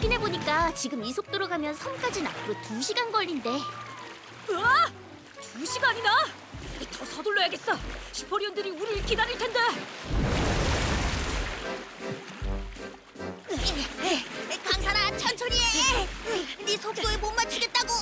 확인해 보니까 지금 이 속도로 가면 섬까지는 앞으로 2시간 걸린대. 으아! 두 시간이나? 더 서둘러야겠어. 슈퍼리온들이 우리를 기다릴 텐데. 강산아 천천히 해. 네 속도에 못 맞추겠다고.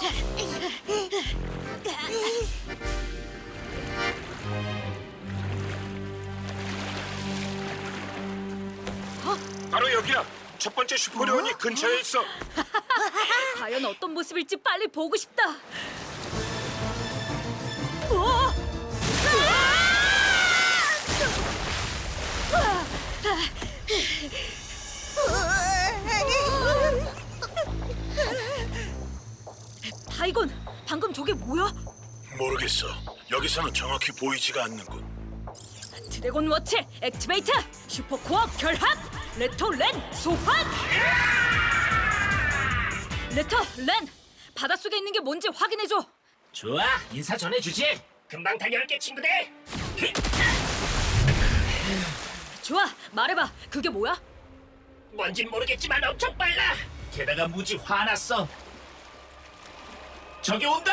바로 여기야. 첫 번째 슈퍼리온이 근처에 있어. 과연 어떤 모습일지 빨리 보고 싶다. 어? 다이건, 방금 저게 뭐야? 모르겠어. 여기서는 정확히 보이지가 않는군. 드래곤 워치 액티베이트 슈퍼 코어 결합 레터 렌 소환! 레터 렌 바닷속에 있는 게 뭔지 확인해줘. 좋아 인사 전해주지. 금방 달려올게 친구들. 좋아 말해봐. 그게 뭐야? 뭔진 모르겠지만 엄청 빨라. 게다가 무지 화났어. 저기 온다!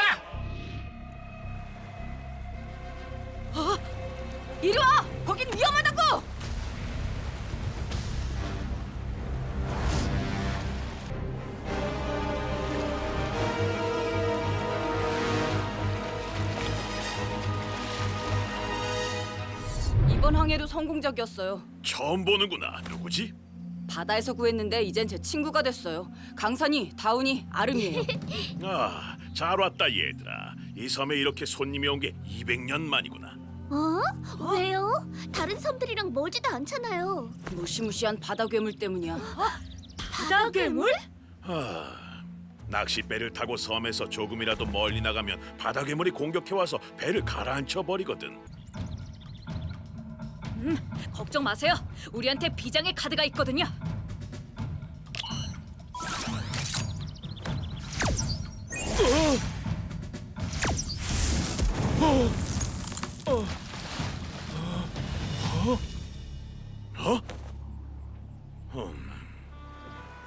이리 와! 거긴 위험하다고 이번 항해도 성공적이었어요 처음 보는구나. 누구지? 바다에서 구했는데 이젠 제 친구가 됐어요. 강산이, 다운이, 아름이에요. 아, 잘 왔다 얘들아. 이 섬에 이렇게 손님이 온 게 200년 만이구나. 어? 왜요? 다른 섬들이랑 멀지도 않잖아요. 무시무시한 바다 괴물 때문이야. 바다 괴물? 낚싯배를 타고 섬에서 조금이라도 멀리 나가면 바다 괴물이 공격해 와서 배를 가라앉혀 버리거든. 걱정 마세요. 우리한테 비장의 카드가 있거든요.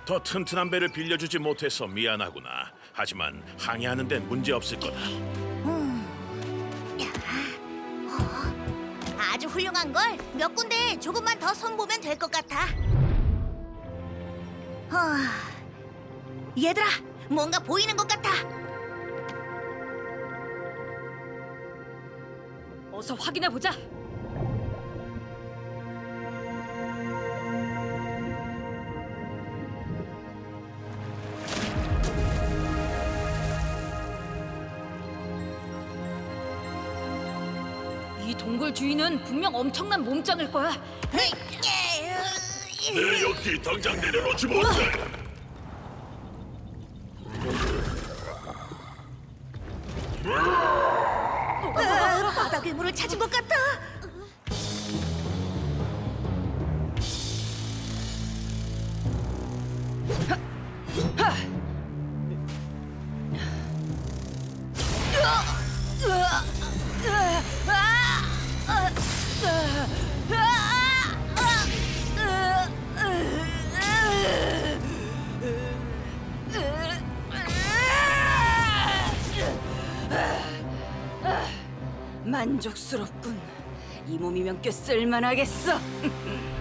더 튼튼한 배를 빌려주지 못해서 미안하구나. 하지만 항해하는 데는 문제 없을 거다. 아주 훌륭한 걸 몇 군데 조금만 더 선보면 될 것 같아. 어... 얘들아, 뭔가 보이는 것 같아. 어서 확인해 보자. 동굴 주인은 분명 엄청난 몸짱일 거야. 내 여기 당장 내려놓지 못해. 아, 바다 괴물을 찾은 것 같아. 만족스럽군. 이 몸이면 꽤 쓸만하겠어.